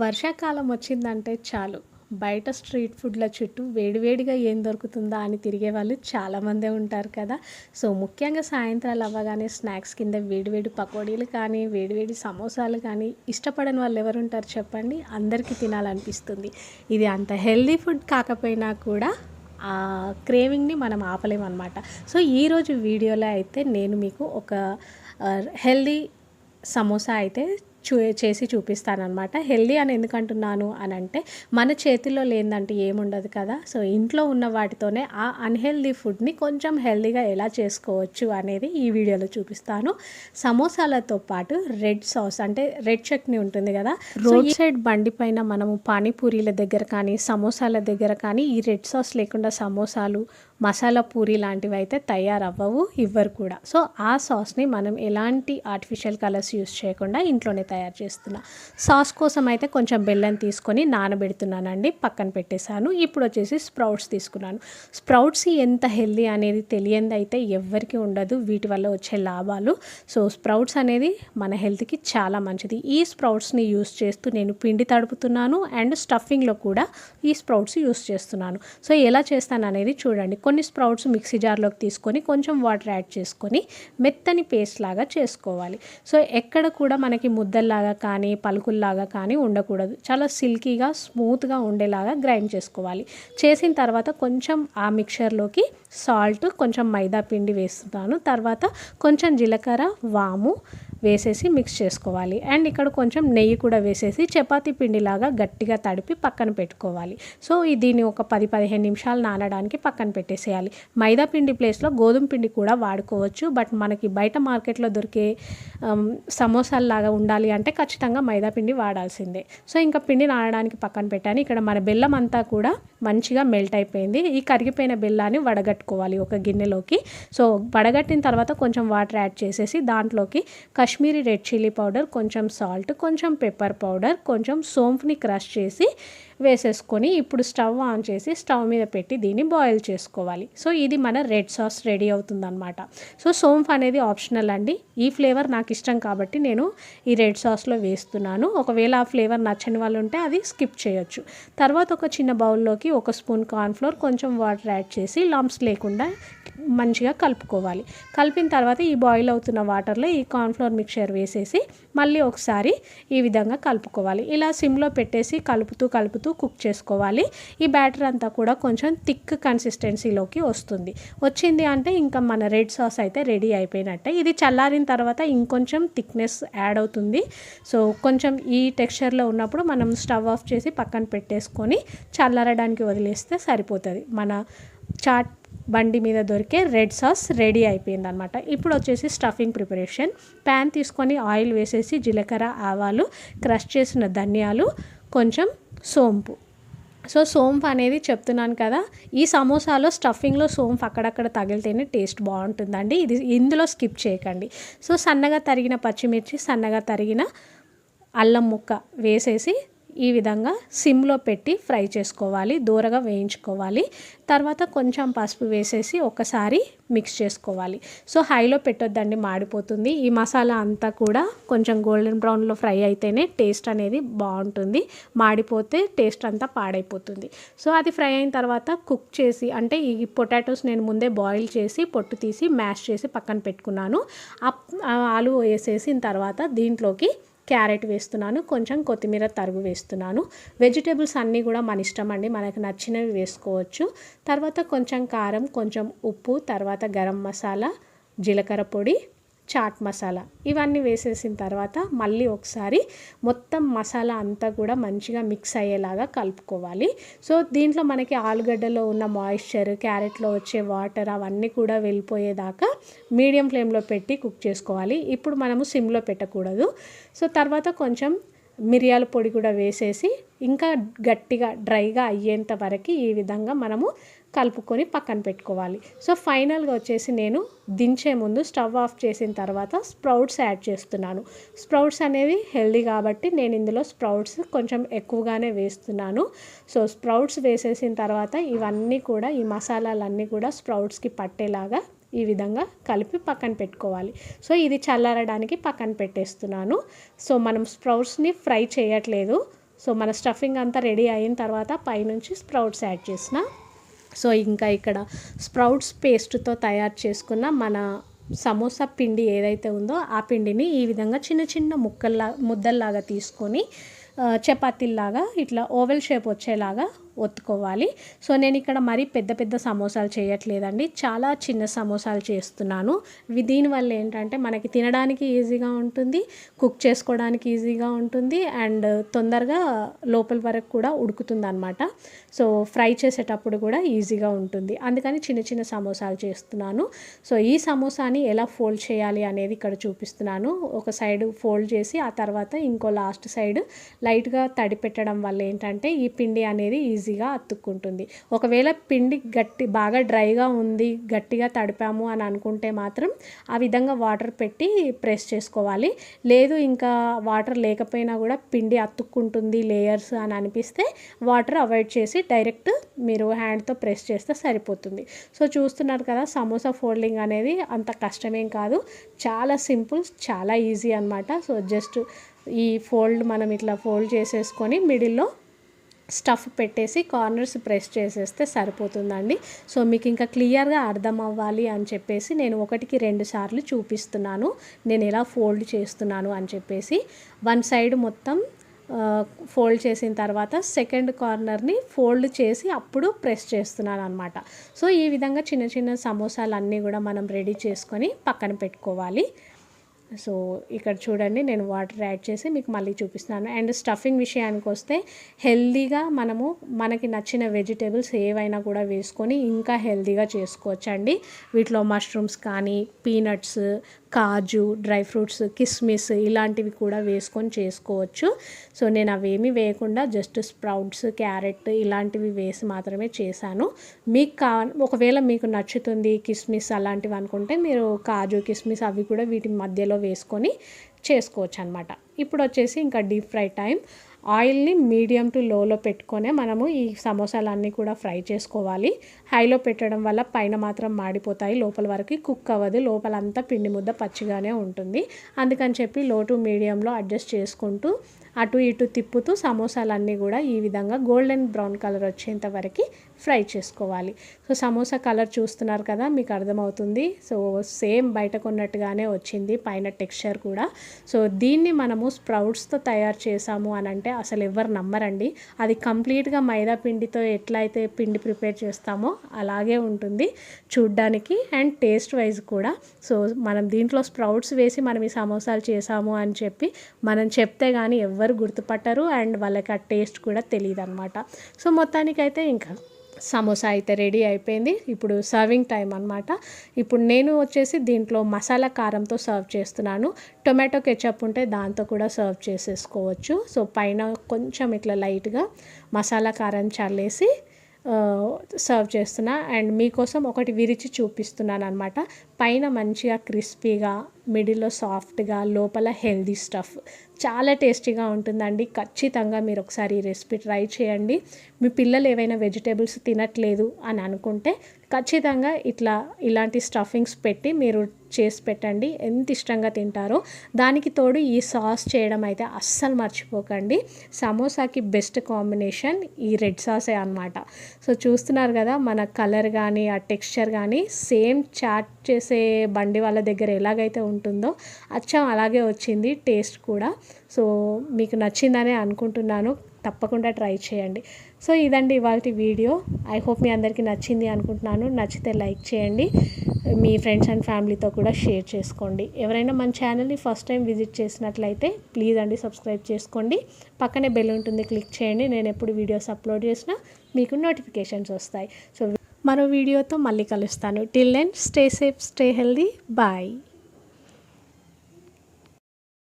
వర్షాకాలం వచ్చిందంటే చాలు. బయట స్ట్రీట్ ఫుడ్ల చుట్టూ వేడివేడిగా ఏం దొరుకుతుందా అని తిరిగే వాళ్ళు చాలామందే ఉంటారు కదా. సో ముఖ్యంగా సాయంత్రాలు అవ్వగానే స్నాక్స్ కింద వేడివేడి పకోడీలు కానీ వేడివేడి సమోసాలు కానీ ఇష్టపడని వాళ్ళు ఎవరు ఉంటారు చెప్పండి? అందరికీ తినాలనిపిస్తుంది. ఇది అంత హెల్దీ ఫుడ్ కాకపోయినా కూడా ఆ క్రేవింగ్ని మనం ఆపలేమన్నమాట సో ఈరోజు వీడియోలో అయితే నేను మీకు ఒక హెల్దీ సమోసా అయితే చూ చేసి చూపిస్తానమాట హెల్దీ అని ఎందుకు అంటున్నాను అని అంటే మన చేతిలో లేదంటే ఏముండదు కదా. సో ఇంట్లో ఉన్న వాటితోనే ఆ అన్హెల్దీ ఫుడ్ని కొంచెం హెల్దీగా ఎలా చేసుకోవచ్చు అనేది ఈ వీడియోలో చూపిస్తాను. సమోసాలతో పాటు రెడ్ సాస్ అంటే రెడ్ చట్నీ ఉంటుంది కదా. రోడ్ సైడ్ బండి పైన మనము పానీపూరీల దగ్గర కానీ సమోసాల దగ్గర కానీ ఈ రెడ్ సాస్ లేకుండా సమోసాలు మసాలా పూరి లాంటివి అయితే తయారవ్వవు ఇవ్వరు కూడా. సో ఆ సాస్ని మనం ఎలాంటి ఆర్టిఫిషియల్ కలర్స్ యూస్ చేయకుండా ఇంట్లోనే తయారు చేస్తున్నా. సాస్ కోసం అయితే కొంచెం బెల్లం తీసుకొని నానబెడుతున్నానండి పక్కన పెట్టేశాను. ఇప్పుడు వచ్చేసి స్ప్రౌట్స్ తీసుకున్నాను. స్ప్రౌట్స్ ఎంత హెల్దీ అనేది తెలియంది అయితే ఎవ్వరికి ఉండదు వీటి వల్ల వచ్చే లాభాలు. సో స్ప్రౌట్స్ అనేది మన హెల్త్కి చాలా మంచిది. ఈ స్ప్రౌట్స్ని యూస్ చేస్తూ నేను పిండి తడుపుతున్నాను అండ్ స్టఫింగ్లో కూడా ఈ స్ప్రౌట్స్ యూస్ చేస్తున్నాను. సో ఎలా చేస్తాను అనేది చూడండి. కొన్ని స్ప్రౌట్స్ మిక్సీ జార్లోకి తీసుకొని కొంచెం వాటర్ యాడ్ చేసుకొని మెత్తని పేస్ట్ లాగా చేసుకోవాలి. సో ఎక్కడ కూడా మనకి ముద్దల్లాగా కానీ పలుకుల్లాగా కానీ ఉండకూడదు. చాలా సిల్కీగా స్మూత్గా ఉండేలాగా గ్రైండ్ చేసుకోవాలి. చేసిన తర్వాత కొంచెం ఆ మిక్చర్లోకి సాల్ట్ కొంచెం మైదా పిండి వేస్తున్నాను. తర్వాత కొంచెం జీలకర్ర వాము వేసేసి మిక్స్ చేసుకోవాలి. అండ్ ఇక్కడ కొంచెం నెయ్యి కూడా వేసేసి చపాతీ పిండిలాగా గట్టిగా తడిపి పక్కన పెట్టుకోవాలి. సో దీన్ని ఒక పది పదిహేను నిమిషాలు నానడానికి పక్కన పెట్టేసేయాలి. మైదా పిండి ప్లేస్లో గోధుమ పిండి కూడా వాడుకోవచ్చు. బట్ మనకి బయట మార్కెట్లో దొరికే సమోసాల్లాగా ఉండాలి అంటే ఖచ్చితంగా మైదా పిండి వాడాల్సిందే. సో ఇంకా పిండి నానడానికి పక్కన పెట్టాను. ఇక్కడ మన బెల్లం అంతా కూడా మంచిగా మెల్ట్ అయిపోయింది. ఈ కరిగిపోయిన బెల్లాన్ని వడగట్టుకోవాలి ఒక గిన్నెలోకి. సో వడగట్టిన తర్వాత కొంచెం వాటర్ యాడ్ చేసేసి దాంట్లోకి కాశ్మీరీ రెడ్ చిల్లీ పౌడర్ కొంచెం సాల్ట్ కొంచెం పెప్పర్ పౌడర్ కొంచెం సోంఫ్ని క్రష్ చేసి వేసేసుకొని ఇప్పుడు స్టవ్ ఆన్ చేసి స్టవ్ మీద పెట్టి దీన్ని బాయిల్ చేసుకోవాలి. సో ఇది మన రెడ్ సాస్ రెడీ అవుతుందన్నమాట. సో సోంఫ్ అనేది ఆప్షనల్ అండి. ఈ ఫ్లేవర్ నాకు ఇష్టం కాబట్టి నేను ఈ రెడ్ సాస్లో వేస్తున్నాను. ఒకవేళ ఆ ఫ్లేవర్ నచ్చని వాళ్ళు ఉంటే అది స్కిప్ చేయొచ్చు. తర్వాత ఒక చిన్న బౌల్లోకి ఒక స్పూన్ కార్న్ఫ్లోర్ కొంచెం వాటర్ యాడ్ చేసి లంప్స్ లేకుండా మంచిగా కలుపుకోవాలి. కలిపిన తర్వాత ఈ బాయిల్ అవుతున్న వాటర్లో ఈ కార్న్ఫ్లోర్ మిక్చర్ వేసేసి మళ్ళీ ఒకసారి ఈ విధంగా కలుపుకోవాలి. ఇలా సిమ్లో పెట్టేసి కలుపుతూ కలుపుతూ కుక్ చేసుకోవాలి. ఈ బ్యాటర్ అంతా కూడా కొంచెం థిక్ కన్సిస్టెన్సీలోకి వస్తుంది. వచ్చింది అంటే ఇంకా మన రెడ్ సాస్ అయితే రెడీ అయిపోయినట్టే. ఇది చల్లారిన తర్వాత ఇంకొంచెం థిక్నెస్ యాడ్ అవుతుంది. సో కొంచెం ఈ టెక్స్చర్లో ఉన్నప్పుడు మనం స్టవ్ ఆఫ్ చేసి పక్కన పెట్టేసుకొని చల్లారడానికి వదిలేస్తే సరిపోతుంది. మన చాట్ బండి మీద దొరికే రెడ్ సాస్ రెడీ అయిపోయింది అనమాట ఇప్పుడు వచ్చేసి స్టఫింగ్ ప్రిపరేషన్. ప్యాన్ తీసుకొని ఆయిల్ వేసేసి జీలకర్ర ఆవాలు క్రష్ చేసిన ధనియాలు కొంచెం సోంపు. సో సోంపు అనేది చెప్తున్నాను కదా ఈ సమోసాలో స్టఫింగ్లో సోంపు అక్కడక్కడ తగిలితేనే టేస్ట్ బాగుంటుందండి. ఇది ఇందులో స్కిప్ చేయకండి. సో సన్నగా తరిగిన పచ్చిమిర్చి సన్నగా తరిగిన అల్లం ముక్క వేసేసి ఈ విధంగా సిమ్లో పెట్టి ఫ్రై చేసుకోవాలి దూరగా వేయించుకోవాలి. తర్వాత కొంచెం పసుపు వేసేసి ఒకసారి మిక్స్ చేసుకోవాలి. సో హైలో పెట్టొద్దండి మాడిపోతుంది. ఈ మసాలా అంతా కూడా కొంచెం గోల్డెన్ బ్రౌన్లో ఫ్రై అయితేనే టేస్ట్ అనేది బాగుంటుంది. మాడిపోతే టేస్ట్ అంతా పాడైపోతుంది. సో అది ఫ్రై అయిన తర్వాత కుక్ చేసి అంటే ఈ పొటాటోస్ నేను ముందే బాయిల్ చేసి పొట్టు తీసి మ్యాష్ చేసి పక్కన పెట్టుకున్నాను. ఆలు వేసేసిన తర్వాత దీంట్లోకి క్యారెట్ వేస్తున్నాను కొంచెం కొత్తిమీర తరుగు వేస్తున్నాను. వెజిటేబుల్స్ అన్నీ కూడా మన ఇష్టం అండి మనకు నచ్చినవి వేసుకోవచ్చు. తర్వాత కొంచెం కారం కొంచెం ఉప్పు తర్వాత గరం మసాలా జీలకర్ర పొడి చాట్ మసాలా ఇవన్నీ వేసేసిన తర్వాత మళ్ళీ ఒకసారి మొత్తం మసాలా అంతా కూడా మంచిగా మిక్స్ అయ్యేలాగా కలుపుకోవాలి. సో దీంట్లో మనకి ఆలుగడ్డలో ఉన్న మాయిశ్చర్ క్యారెట్లో వచ్చే వాటర్ అవన్నీ కూడా వెళ్ళిపోయేదాకా మీడియం ఫ్లేమ్లో పెట్టి కుక్ చేసుకోవాలి. ఇప్పుడు మనము సిమ్లో పెట్టకూడదు. సో తర్వాత కొంచెం మిరియాల పొడి కూడా వేసేసి ఇంకా గట్టిగా డ్రైగా అయ్యేంత వరకు ఈ విధంగా మనము కలుపుకొని పక్కన పెట్టుకోవాలి. సో ఫైనల్గా వచ్చేసి నేను దించే ముందు స్టవ్ ఆఫ్ చేసిన తర్వాత స్ప్రౌట్స్ యాడ్ చేస్తున్నాను. స్ప్రౌట్స్ అనేవి హెల్దీ కాబట్టి నేను ఇందులో స్ప్రౌట్స్ కొంచెం ఎక్కువగానే వేస్తున్నాను. సో స్ప్రౌట్స్ వేసేసిన తర్వాత ఇవన్నీ కూడా ఈ మసాలాలన్నీ కూడా స్ప్రౌట్స్కి పట్టేలాగా ఈ విధంగా కలిపి పక్కన పెట్టుకోవాలి. సో ఇది చల్లారడానికి పక్కన పెట్టేస్తున్నాను. సో మనం స్ప్రౌట్స్ని ఫ్రై చేయట్లేదు. సో మన స్టఫింగ్ అంతా రెడీ అయిన తర్వాత పైనుంచి స్ప్రౌట్స్ యాడ్ చేసిన. సో ఇంకా ఇక్కడ స్ప్రౌట్స్ పేస్ట్తో తయారు చేసుకున్న మన సమోసా పిండి ఏదైతే ఉందో ఆ పిండిని ఈ విధంగా చిన్న చిన్న ముక్కల్లా ముద్దల్లాగా తీసుకొని చపాతీల్లాగా ఇట్లా ఓవెల్ షేప్ వచ్చేలాగా ఒత్తుకోవాలి. సో నేను ఇక్కడ మరీ పెద్ద పెద్ద సమోసాలు చేయట్లేదండి. చాలా చిన్న సమోసాలు చేస్తున్నాను. ఇవి దీనివల్ల ఏంటంటే మనకి తినడానికి ఈజీగా ఉంటుంది కుక్ చేసుకోవడానికి ఈజీగా ఉంటుంది అండ్ తొందరగా లోపల వరకు కూడా ఉడుకుతుంది అనమాట సో ఫ్రై చేసేటప్పుడు కూడా ఈజీగా ఉంటుంది. అందుకని చిన్న చిన్న సమోసాలు చేస్తున్నాను. సో ఈ సమోసాని ఎలా ఫోల్డ్ చేయాలి అనేది ఇక్కడ చూపిస్తున్నాను. ఒక సైడ్ ఫోల్డ్ చేసి ఆ తర్వాత ఇంకో లాస్ట్ సైడ్ లైట్గా తడి పెట్టడం వల్ల ఏంటంటే ఈ పిండి అనేది ఈజీగా అతుక్కుంటుంది. ఒకవేళ పిండి గట్టి బాగా డ్రైగా ఉంది గట్టిగా తడిపాము అని అనుకుంటే మాత్రం ఆ విధంగా వాటర్ పెట్టి ప్రెస్ చేసుకోవాలి. లేదు ఇంకా వాటర్ లేకపోయినా కూడా పిండి అతుక్కుంటుంది లేయర్స్ అని అనిపిస్తే వాటర్ అవాయిడ్ చేసి డైరెక్ట్ మీరు హ్యాండ్తో ప్రెస్ చేస్తే సరిపోతుంది. సో చూస్తున్నారు కదా సమోసా ఫోల్డింగ్ అనేది అంత కష్టమేం కాదు. చాలా సింపుల్ చాలా ఈజీ అనమాట సో జస్ట్ ఈ ఫోల్డ్ మనం ఇట్లా ఫోల్డ్ చేసేసుకొని మిడిల్లో స్టఫ్ పెట్టేసి కార్నర్స్ ప్రెస్ చేసేస్తే సరిపోతుందండి. సో మీకు ఇంకా క్లియర్గా అర్థం అవ్వాలి అని చెప్పేసి నేను ఒకటికి రెండు సార్లు చూపిస్తున్నాను. నేను ఎలా ఫోల్డ్ చేస్తున్నాను అని చెప్పేసి. వన్ సైడ్ మొత్తం ఫోల్డ్ చేసిన తర్వాత సెకండ్ కార్నర్ని ఫోల్డ్ చేసి అప్పుడు ప్రెస్ చేస్తున్నాను అనమాట సో ఈ విధంగా చిన్న చిన్న సమోసాలు అన్నీ కూడా మనం రెడీ చేసుకొని పక్కన పెట్టుకోవాలి. సో ఇక్కడ చూడండి నేను వాటర్ యాడ్ చేసి మీకు మళ్ళీ చూపిస్తాను అండ్ స్టఫింగ్ విషయానికి వస్తే హెల్దీగా మనము మనకి నచ్చిన వెజిటేబుల్స్ ఏవైనా కూడా వేసుకొని ఇంకా హెల్దీగా చేసుకోవచ్చండి. వీటిలో మష్రూమ్స్ కానీ పీనట్స్ కాజు డ్రై ఫ్రూట్స్ కిస్మిస్ ఇలాంటివి కూడా వేసుకొని చేసుకోవచ్చు. సో నేను అవేమి వేయకుండా జస్ట్ స్ప్రౌట్స్ క్యారెట్ ఇలాంటివి వేసి మాత్రమే చేశాను. మీకు కా ఒకవేళ మీకు నచ్చుతుంది కిస్మిస్ అలాంటివి అనుకుంటే మీరు కాజు కిస్మిస్ అవి కూడా వీటి మధ్యలో వేసుకొని చేసుకోవచ్చు అనమాట ఇప్పుడు వచ్చేసి ఇంకా డీప్ ఫ్రై టైం. ఆయిల్ని మీడియం టు లోలో పెట్టుకొనే మనము ఈ సమోసాలన్నీ కూడా ఫ్రై చేసుకోవాలి. హైలో పెట్టడం వల్ల పైన మాత్రం మాడిపోతాయి. లోపల వరకు కుక్ అవ్వదు. లోపలంతా పిండి ముద్ద పచ్చిగానే ఉంటుంది. అందుకని చెప్పి లో టు మీడియంలో అడ్జస్ట్ చేసుకుంటూ అటు ఇటు తిప్పుతూ సమోసాలన్నీ కూడా ఈ విధంగా గోల్డెన్ బ్రౌన్ కలర్ వచ్చేంత వరకు ఫ్రై చేసుకోవాలి. సో సమోసా కలర్ చూస్తున్నారు కదా మీకు అర్థమవుతుంది. సో సేమ్ బయట కొన్నట్టుగానే వచ్చింది పైన టెక్స్చర్ కూడా. సో దీన్ని మనము స్ప్రౌట్స్తో తయారు చేసాము అని అంటే అసలు ఎవరు నమ్మరండి. అది కంప్లీట్గా మైదా పిండితో ఎట్లయితే పిండి ప్రిపేర్ చేస్తామో అలాగే ఉంటుంది చూడ్డానికి అండ్ టేస్ట్ వైజ్ కూడా. సో మనం దీంట్లో స్ప్రౌట్స్ వేసి మనం ఈ సమోసాలు చేసాము అని చెప్పి మనం చెప్తే కానీ ఎవ్వరు గుర్తుపట్టరు అండ్ వాళ్ళకి ఆ టేస్ట్ కూడా తెలియదు అనమాట సో మొత్తానికైతే ఇంకా సమోసా అయితే రెడీ అయిపోయింది. ఇప్పుడు సర్వింగ్ టైం అనమాట ఇప్పుడు నేను వచ్చేసి దీంట్లో మసాలా కారంతో సర్వ్ చేస్తున్నాను. టొమాటో కెచప్ ఉంటే దాంతో కూడా సర్వ్ చేసేసుకోవచ్చు. సో పైన కొంచెం ఇట్లా లైట్గా మసాలా కారం చల్లేసి సర్వ్ చేస్తున్నా. అండ్ మీకోసం ఒకటి విరిచి చూపిస్తున్నాను అనమాట పైన మంచిగా క్రిస్పీగా మిడిల్లో సాఫ్ట్గా లోపల హెల్దీ స్టఫ్. చాలా టేస్టీగా ఉంటుందండి. ఖచ్చితంగా మీరు ఒకసారి ఈ రెసిపీ ట్రై చేయండి. మీ పిల్లలు ఏవైనా వెజిటేబుల్స్ తినట్లేదు అని అనుకుంటే ఖచ్చితంగా ఇట్లా ఇలాంటి స్టఫింగ్స్ పెట్టి మీరు చేసి పెట్టండి. ఎంత ఇష్టంగా తింటారో. దానికి తోడు ఈ సాస్ చేయడం అయితే అస్సలు మర్చిపోకండి. సమోసాకి బెస్ట్ కాంబినేషన్ ఈ రెడ్ సాసే అనమాట సో చూస్తున్నారు కదా మన కలర్ కానీ ఆ టెక్స్చర్ కానీ సేమ్ చాట్ చేసే బండి వాళ్ళ దగ్గర ఎలాగైతే ఉంటుందో అచ్చం అలాగే వచ్చింది టేస్ట్ కూడా. సో మీకు నచ్చిందనే అనుకుంటున్నాను. తప్పకుండా ట్రై చేయండి. సో ఇదండి ఇవాళ వీడియో. ఐ హోప్ మీ అందరికీ నచ్చింది అనుకుంటున్నాను. నచ్చితే లైక్ చేయండి. మీ ఫ్రెండ్స్ అండ్ ఫ్యామిలీతో కూడా షేర్ చేసుకోండి. ఎవరైనా మన ఛానల్ని ఫస్ట్ టైం విజిట్ చేసినట్లయితే ప్లీజ్ అండి సబ్స్క్రైబ్ చేసుకోండి. పక్కనే బెల్ ఉంటుంది క్లిక్ చేయండి. నేను ఎప్పుడు వీడియోస్ అప్లోడ్ చేసినా మీకు నోటిఫికేషన్స్ వస్తాయి. సో మరో వీడియోతో మళ్ళీ కలుస్తాను. Till then stay safe stay healthy bye